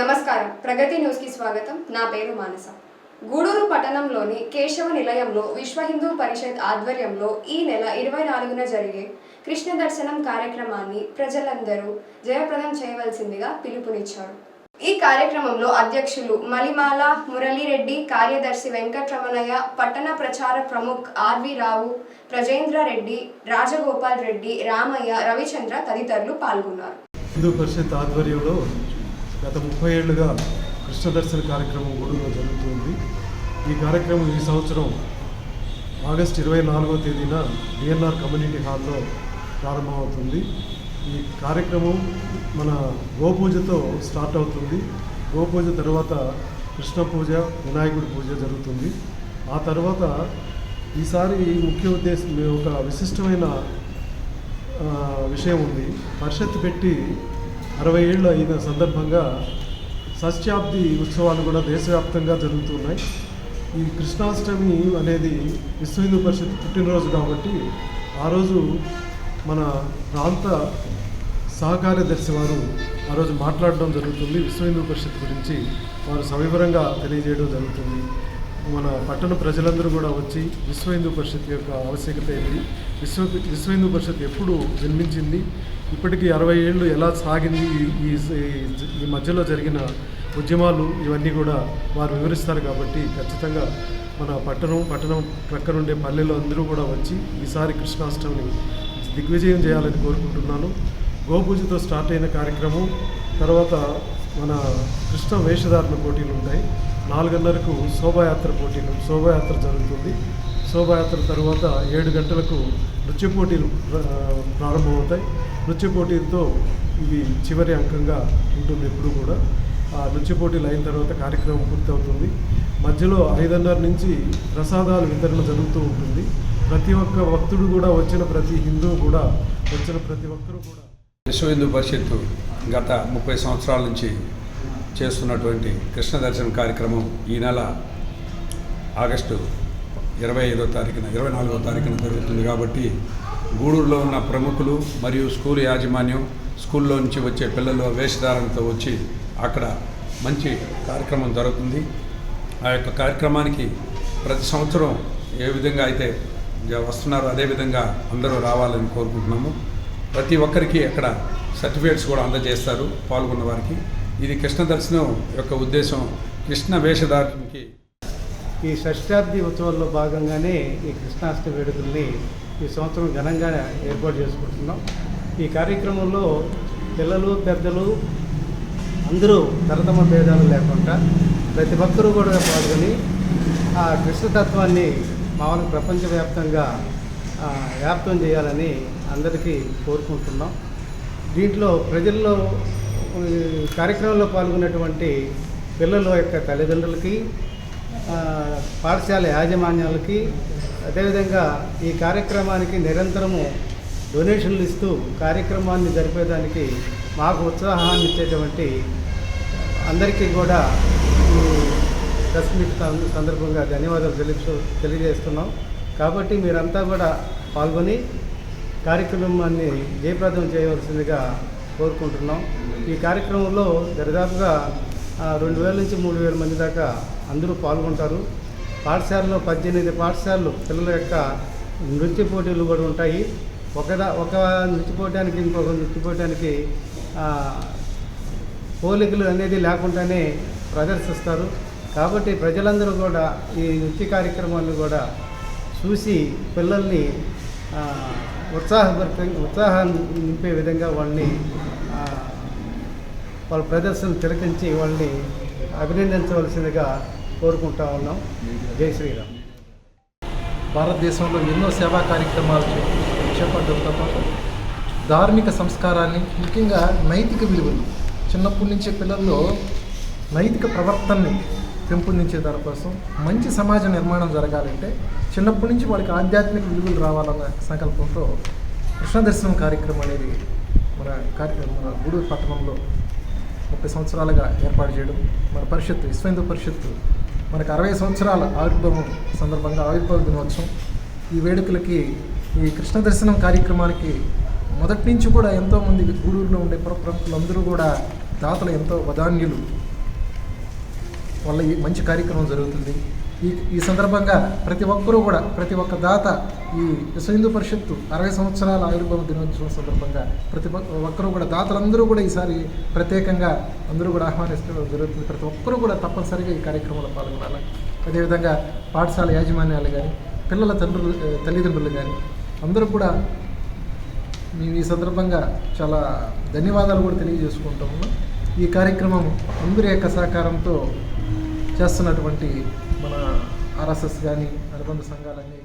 నమస్కారం. ప్రగతి న్యూస్కి స్వాగతం. నా పేరు మానస. గూడూరు పట్టణంలోని కేశవ నిలయంలో విశ్వ హిందూ పరిషత్ ఆధ్వర్యంలో ఈ నెల ఇరవై నాలుగున జరిగే కృష్ణ దర్శనం కార్యక్రమాన్ని ప్రజలందరూ జయప్రదం చేయవలసిందిగా పిలుపునిచ్చారు. ఈ కార్యక్రమంలో అధ్యక్షులు మలిమాల మురళీరెడ్డి కార్యదర్శి వెంకట్రమణయ్య పట్టణ ప్రచార ప్రముఖ్ ఆర్వి రావు ప్రజేంద్ర రెడ్డి రాజగోపాల్ రెడ్డి రామయ్య రవిచంద్ర తదితరులు పాల్గొన్నారు. హిందూ పరిషత్ ఆధ్వర్యంలో గత ముప్పై ఏళ్ళుగా కృష్ణ దర్శన కార్యక్రమం గూడూరులో జరుగుతుంది. ఈ కార్యక్రమం ఈ సంవత్సరం ఆగస్ట్ ఇరవై నాలుగో తేదీన డిఎన్ఆర్ కమ్యూనిటీ హాల్లో ప్రారంభమవుతుంది. ఈ కార్యక్రమం మన గోపూజతో స్టార్ట్ అవుతుంది. గోపూజ తర్వాత కృష్ణ పూజ వినాయకుడి పూజ జరుగుతుంది. ఆ తర్వాత ఈసారి ముఖ్య ఉద్దేశం ఒక విశిష్టమైన విషయం ఉంది. పరిషత్ పెట్టి అరవై ఏళ్ళు అయిన సందర్భంగా సత్యాబ్ది ఉత్సవాలు కూడా దేశవ్యాప్తంగా జరుగుతున్నాయి. ఈ కృష్ణాష్టమి అనేది విశ్వ హిందూ పరిషత్ పుట్టినరోజు కాబట్టి ఆ రోజు మన ప్రాంత సహకార్యదర్శి వారు ఆ రోజు మాట్లాడడం జరుగుతుంది. విశ్వ హిందూ పరిషత్ గురించి వారు సవివరంగా తెలియజేయడం జరుగుతుంది. మన పట్టణ ప్రజలందరూ కూడా వచ్చి విశ్వ హిందూ పరిషత్ యొక్క ఆవశ్యకత ఏంటి? విశ్వ విశ్వ హిందూ పరిషత్ ఎప్పుడు జన్మించింది? ఇప్పటికీ అరవై ఏళ్ళు ఎలా సాగింది? ఈ- ఈ మధ్యలో జరిగిన ఉద్యమాలు ఇవన్నీ కూడా వారు వివరిస్తారు కాబట్టి ఖచ్చితంగా మన పట్టణం పట్టణం ప్రక్కనుండే పల్లెలు అందరూ కూడా వచ్చి ఈసారి కృష్ణాష్టమిని దిగ్విజయం చేయాలని కోరుకుంటున్నాను. గోపూజతో స్టార్ట్ అయిన కార్యక్రమం తర్వాత మన కృష్ణ వేషధారణ పోటీలు ఉంటాయి. నాలుగున్నరకు శోభాయాత్ర పోటీలు శోభాయాత్ర జరుగుతుంది. శోభాయాత్ర తర్వాత ఏడు గంటలకు నృత్య పోటీలు ప్రారంభమవుతాయి. నృత్య పోటీలతో ఇవి చివరి అంకంగా ఉంటుంది ఎప్పుడు కూడా. ఆ నృత్య పోటీలు అయిన తర్వాత కార్యక్రమం పూర్తవుతుంది. మధ్యలో ఐదున్నర నుంచి ప్రసాదాలు వితరణ జరుగుతూ ఉంటుంది. ప్రతి ఒక్క భక్తుడు కూడా వచ్చిన ప్రతి హిందువు కూడా వచ్చిన ప్రతి ఒక్కరు కూడా విశ్వ హిందూ పరిషత్తు గత ముప్పై సంవత్సరాల నుంచి చేస్తున్నటువంటి కృష్ణ దర్శనం కార్యక్రమం ఈ నెల ఆగస్టు ఇరవై ఐదో తారీఖున ఇరవై నాలుగో తారీఖున జరుగుతుంది కాబట్టి గూడూరులో ఉన్న ప్రముఖులు మరియు స్కూల్ యాజమాన్యం స్కూల్లో నుంచి వచ్చే పిల్లలు వేషధారణతో వచ్చి అక్కడ మంచి కార్యక్రమం జరుగుతుంది. ఆ యొక్క కార్యక్రమానికి ప్రతి సంవత్సరం ఏ విధంగా అయితే వస్తున్నారో అదేవిధంగా అందరూ రావాలని కోరుకుంటున్నాము. ప్రతి ఒక్కరికి అక్కడ సర్టిఫికేట్స్ కూడా అందజేస్తారు పాల్గొన్న వారికి. ఇది కృష్ణ దర్శనం యొక్క ఉద్దేశం. కృష్ణ వేషధారణకి. ఈ షష్టాబ్ది ఉత్సవాల్లో భాగంగానే ఈ కృష్ణాష్టమి వేడుకల్ని ఈ సంవత్సరం ఘనంగా ఏర్పాటు చేసుకుంటున్నాం. ఈ కార్యక్రమంలో పిల్లలు పెద్దలు అందరూ తరతమ భేదాలు లేకుండా ప్రతి ఒక్కరూ కూడా పాల్గొని ఆ కృష్ణతత్వాన్ని మామూలు ప్రపంచవ్యాప్తంగా వ్యాప్తం చేయాలని అందరికీ కోరుకుంటున్నాం. దీంట్లో ప్రజల్లో కార్యక్రమంలో పాల్గొన్నటువంటి పిల్లల యొక్క తల్లిదండ్రులకి పాఠశాల యాజమాన్యాలకి అదేవిధంగా ఈ కార్యక్రమానికి నిరంతరము డొనేషన్లు ఇస్తూ కార్యక్రమాన్ని జరిపేదానికి మాకు ఉత్సాహాన్ని ఇచ్చేటువంటి అందరికీ కూడా ఈ ప్రెస్ మీట్ సందర్భంగా ధన్యవాదాలు తెలుసు తెలియజేస్తున్నాం. కాబట్టి మీరంతా కూడా పాల్గొని కార్యక్రమాన్ని జయప్రదం చేయవలసిందిగా కోరుకుంటున్నాం. ఈ కార్యక్రమంలో దరిదాపుగా రెండు వేల నుంచి మూడు వేల మంది దాకా అందరూ పాల్గొంటారు. పాఠశాలలో పద్దెనిమిది పాఠశాలలు పిల్లల యొక్క నృత్య పోటీలు కూడా ఉంటాయి. ఒకదా ఒక నృత్య పోటానికి ఇంకొక నృత్య పోటానికి పోలికలు అనేది లేకుండానే ప్రదర్శిస్తారు. కాబట్టి ప్రజలందరూ కూడా ఈ నృత్య కార్యక్రమాన్ని కూడా చూసి పిల్లల్ని ఉత్సాహభరితంగా ఉత్సాహాన్ని నింపే విధంగా వాళ్ళని వాళ్ళ ప్రదర్శన తిలకించి వాళ్ళని అభినందించవలసిందిగా కోరుకుంటా ఉన్నాం. జై శ్రీరామ్. భారతదేశంలో ఎన్నో సేవా కార్యక్రమాలు చేపట్టడంతో పాటు ధార్మిక సంస్కారాన్ని ముఖ్యంగా నైతిక విలువలు చిన్నప్పటి నుంచే పిల్లల్లో నైతిక ప్రవర్తనని పెంపొందించే దానికోసం మంచి సమాజ నిర్మాణం జరగాలంటే చిన్నప్పటి నుంచి వాళ్ళకి ఆధ్యాత్మిక విలువలు రావాలన్న సంకల్పంతో కృష్ణ దర్శనం కార్యక్రమం అనేది మన కార్యక్రమం మన గూడూరు పట్టణంలో ముప్పై సంవత్సరాలుగా ఏర్పాటు చేయడం మన పరిషత్తు విశ్వేందు పరిషత్తు మనకు అరవై సంవత్సరాల ఆవిర్భావం సందర్భంగా ఆవిర్భావ దినోత్సవం. ఈ వేడుకలకి ఈ కృష్ణ దర్శనం కార్యక్రమానికి మొదటి నుంచి కూడా ఎంతోమంది గూడూరులో ఉండే పుర ప్రముఖులందరూ కూడా దాతలు ఎంతో వదాన్యులు. వల్ల ఈ మంచి కార్యక్రమం జరుగుతుంది. ఈ ఈ సందర్భంగా ప్రతి ఒక్కరూ కూడా ప్రతి ఒక్క దాత ఈ విశ్వ హిందూ పరిషత్తు అరవై సంవత్సరాల ఆవిర్భావ దినోత్సవం సందర్భంగా ప్రతి ఒక్క- ఒక్కరూ కూడా దాతలందరూ కూడా ఈసారి ప్రత్యేకంగా అందరూ కూడా ఆహ్వానిస్తూ జరుగుతుంది. ప్రతి ఒక్కరూ కూడా తప్పనిసరిగా ఈ కార్యక్రమంలో పాల్గొనాలి. అదేవిధంగా పాఠశాల యాజమాన్యాలు కానీ పిల్లల తండ్రులు తల్లిదండ్రులు కానీ అందరూ కూడా మేము ఈ సందర్భంగా చాలా ధన్యవాదాలు కూడా తెలియజేసుకుంటాము ఈ కార్యక్రమం అందరి యొక్క సహకారంతో చేస్తున్నటువంటి మన ఆర్ఎస్ఎస్ కానీ అనుబంధ సంఘాలన్నీ